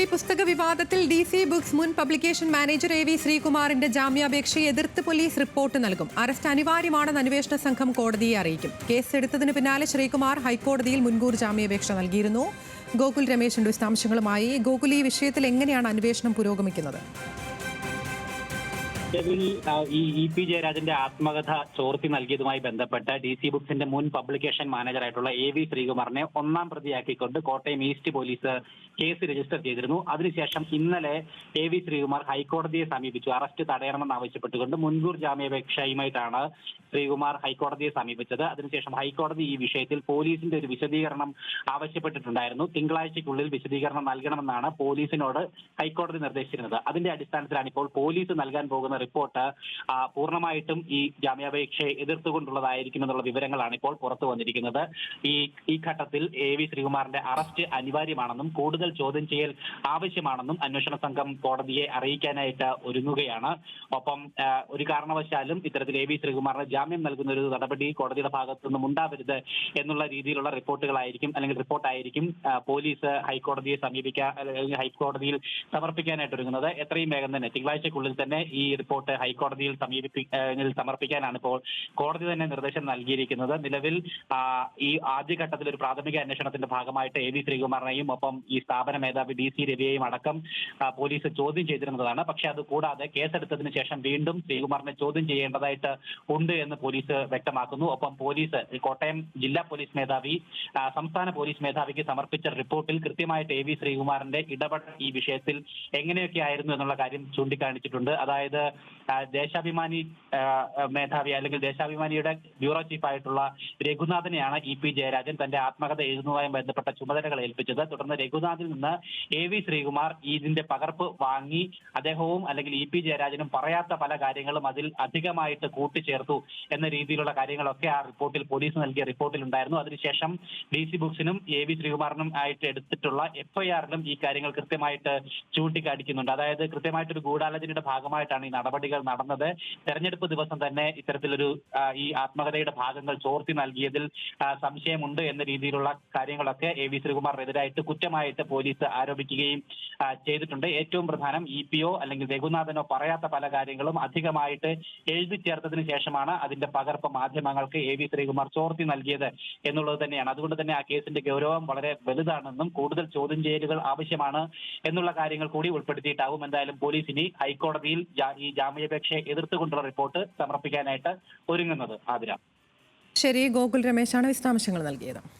കുട്ടി പുസ്തക വിവാദത്തിൽ ഡി സി ബുക്സ് മുൻ പബ്ലിക്കേഷൻ മാനേജർ എ വി ശ്രീകുമാറിന്റെ ജാമ്യാപേക്ഷയെ എതിർത്ത് പോലീസ് റിപ്പോർട്ട് നൽകും. അറസ്റ്റ് അനിവാര്യമാണെന്ന് അന്വേഷണ സംഘം കോടതിയെ അറിയിക്കും. കേസ് എടുത്തതിന് പിന്നാലെ ശ്രീകുമാർ ഹൈക്കോടതിയിൽ മുൻകൂർ ജാമ്യാപേക്ഷ നൽകിയിരുന്നു. ഗോകുൽ രമേശിന്റെ വിശദാംശങ്ങളുമായി. ഗോകുൽ ഈ വിഷയത്തിൽ എങ്ങനെയാണ് അന്വേഷണം പുരോഗമിക്കുന്നത്? നിലവിൽ ഈ ഇ പി ജയരാജന്റെ ആത്മകഥ ചോർത്തി നൽകിയതുമായി ബന്ധപ്പെട്ട് ഡി സി ബുക്സിന്റെ മുൻ പബ്ലിക്കേഷൻ മാനേജറായിട്ടുള്ള എ വി ശ്രീകുമാറിനെ ഒന്നാം പ്രതിയാക്കിക്കൊണ്ട് Kottayam east police case register ചെയ്തിരുന്നു. അതിനുശേഷം ഇന്നലെ എ വി ശ്രീകുമാർ ഹൈക്കോടതിയെ സമീപിച്ചു. അറസ്റ്റ് തടയണമെന്ന് ആവശ്യപ്പെട്ടുകൊണ്ട് മുൻകൂർ ജാമ്യാപേക്ഷയുമായിട്ടാണ് ശ്രീകുമാർ ഹൈക്കോടതിയെ സമീപിച്ചത്. അതിനുശേഷം ഹൈക്കോടതി ഈ വിഷയത്തിൽ പോലീസിന്റെ ഒരു വിശദീകരണം ആവശ്യപ്പെട്ടിട്ടുണ്ടായിരുന്നു. തിങ്കളാഴ്ചയ്ക്കുള്ളിൽ വിശദീകരണം നൽകണമെന്നാണ് പോലീസിനോട് ഹൈക്കോടതി നിർദ്ദേശിച്ചിരുന്നത്. അതിന്റെ അടിസ്ഥാനത്തിലാണ് ഇപ്പോൾ പോലീസ് നൽകാൻ പോകുന്ന റിപ്പോർട്ട് പൂർണമായിട്ടും ഈ ജാമ്യാപേക്ഷയെ എതിർത്തുകൊണ്ടുള്ളതായിരിക്കും എന്നുള്ള വിവരങ്ങളാണ് ഇപ്പോൾ പുറത്തു വന്നിരിക്കുന്നത്. ഈ ഈ ഘട്ടത്തിൽ എ വി ശ്രീകുമാറിന്റെ അറസ്റ്റ് അനിവാര്യമാണെന്നും കൂടുതൽ ചോദ്യം ചെയ്യൽ ആവശ്യമാണെന്നും അന്വേഷണ സംഘം കോടതിയെ അറിയിക്കാനായിട്ട് ഒരുങ്ങുകയാണ്. ഒപ്പം ഒരു കാരണവശാലും ഇത്തരത്തിൽ എ വി ശ്രീകുമാറിന് ജാമ്യം നൽകുന്ന ഒരു നടപടി കോടതിയുടെ ഭാഗത്തു നിന്നും ഉണ്ടാവരുത് എന്നുള്ള രീതിയിലുള്ള റിപ്പോർട്ടുകളായിരിക്കും അല്ലെങ്കിൽ റിപ്പോർട്ടായിരിക്കും പോലീസ് ഹൈക്കോടതിയെ സമീപിക്കാൻ അല്ലെങ്കിൽ ഹൈക്കോടതിയിൽ സമർപ്പിക്കാനായിട്ട് ഒരുങ്ങുന്നത്. എത്രയും വേഗം തന്നെ തിങ്കളാഴ്ചക്കുള്ളിൽ തന്നെ ഈ റിപ്പോർട്ട് ഹൈക്കോടതിയിൽ സമീപിപ്പി സമർപ്പിക്കാനാണ് ഇപ്പോൾ കോടതി തന്നെ നിർദ്ദേശം നൽകിയിരിക്കുന്നത്. നിലവിൽ ഈ ആദ്യഘട്ടത്തിൽ ഒരു പ്രാഥമിക അന്വേഷണത്തിന്റെ ഭാഗമായിട്ട് എ വി ശ്രീകുമാറിനെയും ഒപ്പം ഈ സ്ഥാപന മേധാവി ഡി സി രവിയെയും അടക്കം പോലീസ് ചോദ്യം ചെയ്തിരുന്നതാണ്. പക്ഷെ അത് കൂടാതെ കേസെടുത്തതിന് ശേഷം വീണ്ടും ശ്രീകുമാറിനെ ചോദ്യം ചെയ്യേണ്ടതായിട്ട് ഉണ്ട് എന്ന് പോലീസ് വ്യക്തമാക്കുന്നു. ഒപ്പം പോലീസ് കോട്ടയം ജില്ലാ പോലീസ് മേധാവി സംസ്ഥാന പോലീസ് മേധാവിക്ക് സമർപ്പിച്ച റിപ്പോർട്ടിൽ കൃത്യമായിട്ട് എ വി ശ്രീകുമാറിന്റെ ഇടപെടൽ ഈ വിഷയത്തിൽ എങ്ങനെയൊക്കെ ആയിരുന്നു എന്നുള്ള കാര്യം ചൂണ്ടിക്കാണിച്ചിട്ടുണ്ട്. അതായത് ദേശാഭിമാനി മേധാവി അല്ലെങ്കിൽ ദേശാഭിമാനിയുടെ ബ്യൂറോ ചീഫ് ആയിട്ടുള്ള രഘുനാഥനെയാണ് ഇ പി ജയരാജൻ തന്റെ ആത്മകഥ എഴുതുന്നതുമായി ബന്ധപ്പെട്ട ചുമതലകൾ ഏൽപ്പിച്ചത്. തുടർന്ന് രഘുനാഥിൽ നിന്ന് എ വി ശ്രീകുമാർ ഇതിന്റെ പകർപ്പ് വാങ്ങി അദ്ദേഹവും അല്ലെങ്കിൽ ഇ പി ജയരാജനും പറയാത്ത പല കാര്യങ്ങളും അതിൽ അധികമായിട്ട് കൂട്ടിച്ചേർത്തു എന്ന രീതിയിലുള്ള കാര്യങ്ങളൊക്കെ ആ റിപ്പോർട്ടിൽ പോലീസ് നൽകിയ റിപ്പോർട്ടിൽ ഉണ്ടായിരുന്നു അതിനുശേഷം ഡി സി ബുക്സിനും എ വി ശ്രീകുമാറിനും ആയിട്ട് എടുത്തിട്ടുള്ള എഫ്ഐആറിലും ഈ കാര്യങ്ങൾ കൃത്യമായിട്ട് ചൂണ്ടിക്കാണിക്കുന്നുണ്ട്. അതായത് കൃത്യമായിട്ടൊരു ഗൂഢാലോചനയുടെ ഭാഗമായിട്ടാണ് ഈ നടപടികൾ നടന്നത്. തെരഞ്ഞെടുപ്പ് ദിവസം തന്നെ ഇത്തരത്തിലൊരു ഈ ആത്മകഥയുടെ ഭാഗങ്ങൾ ചോർത്തി നൽകിയതിൽ സംശയമുണ്ട് എന്ന രീതിയിലുള്ള കാര്യങ്ങളൊക്കെ എ വി ശ്രീകുമാറിനെതിരായിട്ട് കുറ്റമായിട്ട് പോലീസ് ആരോപിക്കുകയും ചെയ്തിട്ടുണ്ട്. ഏറ്റവും പ്രധാനം ഇ പി ഒ അല്ലെങ്കിൽ രഘുനാഥനോ പറയാത്ത പല കാര്യങ്ങളും അധികമായിട്ട് എഴുതി ചേർത്തതിന് ശേഷമാണ് അതിന്റെ പകർപ്പ് മാധ്യമങ്ങൾക്ക് എ വി ശ്രീകുമാർ ചോർത്തി നൽകിയത് എന്നുള്ളത് തന്നെയാണ്. അതുകൊണ്ട് തന്നെ ആ കേസിന്റെ ഗൗരവം വളരെ വലുതാണെന്നും കൂടുതൽ ചോദ്യം ചെയ്യലുകൾ ആവശ്യമാണ് എന്നുള്ള കാര്യങ്ങൾ കൂടി ഉൾപ്പെടുത്തിയിട്ടാവും എന്തായാലും പോലീസ് ഇനി ഹൈക്കോടതിയിൽ ഈ ജാമ്യാപേക്ഷയെ എതിർത്തുകൊണ്ടുള്ള റിപ്പോർട്ട് സമർപ്പിക്കാനായിട്ട് ഒരുങ്ങുന്നത് ആതിര. ശരി ഗോകുൽ രമേശാണ് വിശദാംശങ്ങൾ നൽകിയത്.